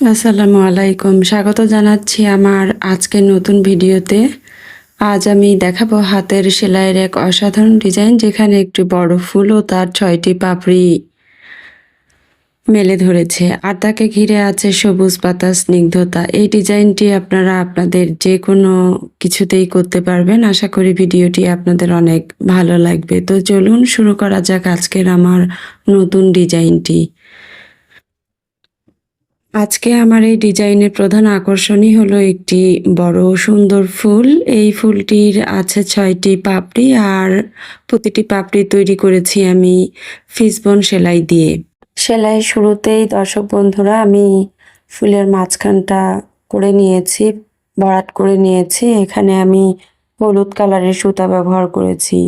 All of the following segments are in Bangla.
আসসালামু আলাইকুম। স্বাগত জানাচ্ছি আমার আজকের নতুন ভিডিওতে। আজ আমি দেখাবো হাতের সেলাইয়ের এক অসাধারণ ডিজাইন, যেখানে একটি বড় ফুল ও তার ছয়টি পাপড়ি মেলে ধরেছে। আর তাকে ঘিরে আছে সবুজ পাতা, স্নিগ্ধতা। এই ডিজাইনটি আপনারা আপনাদের যে কোনো কিছুতেই করতে পারবেন। আশা করি ভিডিওটি আপনাদের অনেক ভালো লাগবে। তো চলুন শুরু করা যাক আজকের আমার নতুন ডিজাইনটি। আজকে আমার এই ডিজাইনের প্রধান আকর্ষণই হলো একটি বড় সুন্দর ফুল। এই ফুলটির আছে ছয়টি পাপড়ি আর প্রতিটি পাপড়ি তৈরি করেছি আমি ফিসবন সেলাই দিয়ে। সেলাই শুরুতেই দর্শক বন্ধুরা, আমি ফুলের মাঝখানটা করে নিয়েছি ভরাট করে নিয়েছি। এখানে আমি হলুদ কালারের সুতা ব্যবহার করেছি।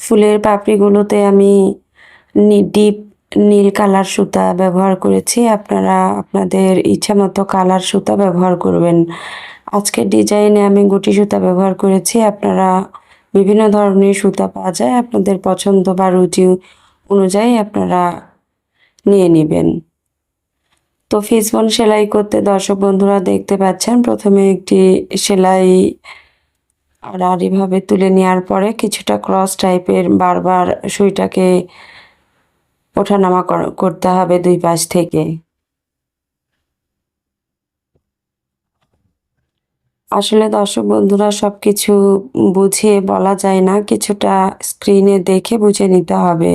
ফুলের পাপড়িগুলোতে আমি ডিপ নীল কালার সুতা ব্যবহার করেছি। আপনারা আপনাদের ইচ্ছা মতো কালার সুতা ব্যবহার করবেন। আজকের ডিজাইনে আমি গুটি সুতা ব্যবহার করেছি। আপনারা বিভিন্ন ধরনের সুতা পাওয়া যায়। আপনাদের পছন্দ বা রুচি অনুযায়ী আপনারা নিয়ে নেবেন। তো ফিসবন সেলাই করতে দর্শক বন্ধুরা দেখতে পাচ্ছেন, প্রথমে একটি সেলাই আর আড়াআড়িভাবে তুলে নেওয়ার পরে কিছুটা ক্রস টাইপের বারবার সুইটাকে ওঠানামা করতে হবে দুই পাশ থেকে। আসলে দর্শক বন্ধুরা সব কিছু বুঝিয়ে বলা যায় না, কিছুটা স্ক্রিনে দেখে বুঝে নিতে হবে।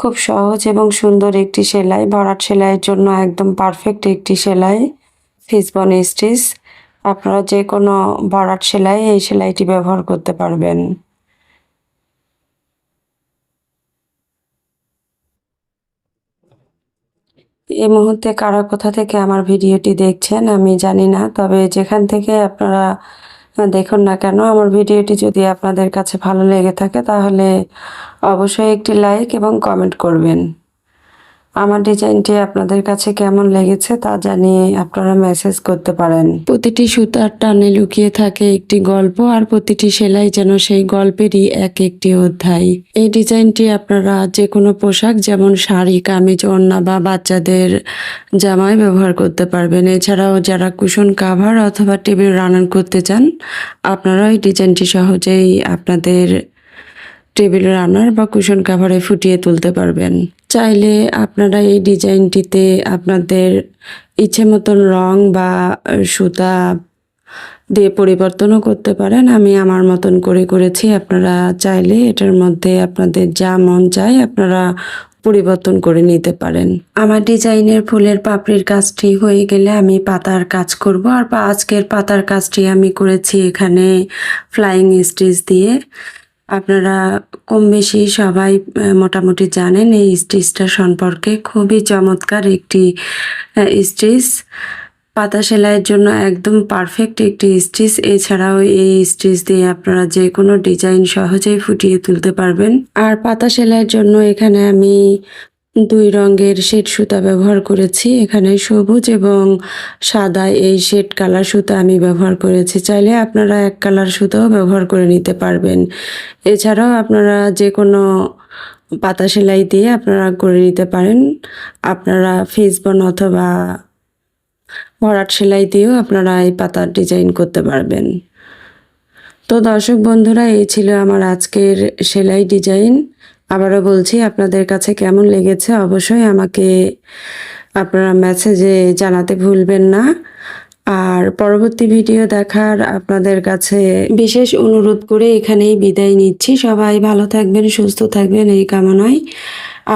খুব সহজ এবং সুন্দর একটি সেলাই, ভরাট সেলাইয়ের জন্য একদম পারফেক্ট একটি সেলাই, ফিসবন স্টিচ। আপনারা যে কোনো ভরাট সেলাই এই সেলাইটি ব্যবহার করতে পারবেন। এই মুহূর্তে কারা কোথা থেকে আমার ভিডিওটি দেখছেন আমি জানি না, তবে যেখান থেকে আপনারা দেখুন না কেন, আমার ভিডিওটি যদি আপনাদের কাছে ভালো লেগে থাকে তাহলে অবশ্যই একটি লাইক এবং কমেন্ট করবেন। আমার ডিজাইনটি আপনাদের কাছে কেমন লেগেছে তা জানিয়ে আপনারা মেসেজ করতে পারেন। প্রতিটি সুতার টানে লুকিয়ে থাকে একটি গল্প আর প্রতিটি সেলাই যেন সেই গল্পেরই এক একটি অধ্যায়। এই ডিজাইনটি আপনারা যে কোনো পোশাক যেমন শাড়ি, কামিজ, ওড়না বা বাচ্চাদের জামায় ব্যবহার করতে পারবেন। এছাড়াও যারা কুশন কাভার অথবা টেবিল রান্নান করতে চান আপনারা এই ডিজাইনটি সহজেই আপনাদের টেবিল রানার বা কুশন কাভারে ফুটিয়ে তুলতে পারবেন। চাইলে আপনারা এই ডিজাইনটিতে আপনাদের ইচ্ছে মতন রং বা সুতা দিয়ে পরিবর্তনও করতে পারেন। আমি আমার মতন করে করেছি। আপনারা চাইলে এটার মধ্যে আপনাদের যা মন চায় আপনারা পরিবর্তন করে নিতে পারেন। আমার ডিজাইনের ফুলের পাপড়ির কাজটি হয়ে গেলে আমি পাতার কাজ করব। আর আজকের পাতার কাজটি আমি করেছি এখানে ফ্লাইং স্টিচ দিয়ে। আপনারা কম বেশি সবাই মোটামুটি জানেন এই স্টিচটা সম্পর্কে। খুবই চমৎকার একটি স্টিচ। পাতা সেলাইয়ের জন্য একদম পারফেক্ট একটি স্টিচ। এছাড়াও এই স্টিচ দিয়ে আপনারা যে কোনো ডিজাইন সহজেই ফুটিয়ে তুলতে পারবেন। আর পাতা সেলাইয়ের জন্য এখানে আমি দুই রঙের শেড সুতা ব্যবহার করেছি। এখানে সবুজ এবং সাদা এই শেড কালার সুতা আমি ব্যবহার করেছি। চাইলে আপনারা এক কালার সুতাও ব্যবহার করে নিতে পারবেন। এছাড়াও আপনারা যে কোনো পাতা সেলাই দিয়ে আপনারা করে নিতে পারেন। আপনারা ফেসবন অথবা ভরাট সেলাই দিয়েও আপনারা এই পাতার ডিজাইন করতে পারবেন। তো দর্শক বন্ধুরা, এই ছিল আমার আজকের সেলাই ডিজাইন। আবারও বলছি, আপনাদের কাছে কেমন লেগেছে অবশ্যই আমাকে আপনারা মেসেজে জানাতে ভুলবেন না। আর পরবর্তী ভিডিও দেখার আপনাদের কাছে বিশেষ অনুরোধ করে এখানেই বিদায় নিচ্ছি। সবাই ভালো থাকবেন, সুস্থ থাকবেন, এই কামনায়।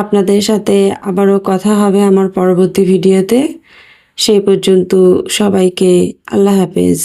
আপনাদের সাথে আবারও কথা হবে আমার পরবর্তী ভিডিওতে সেই পর্যন্ত সবাইকে আল্লাহ হাফেজ।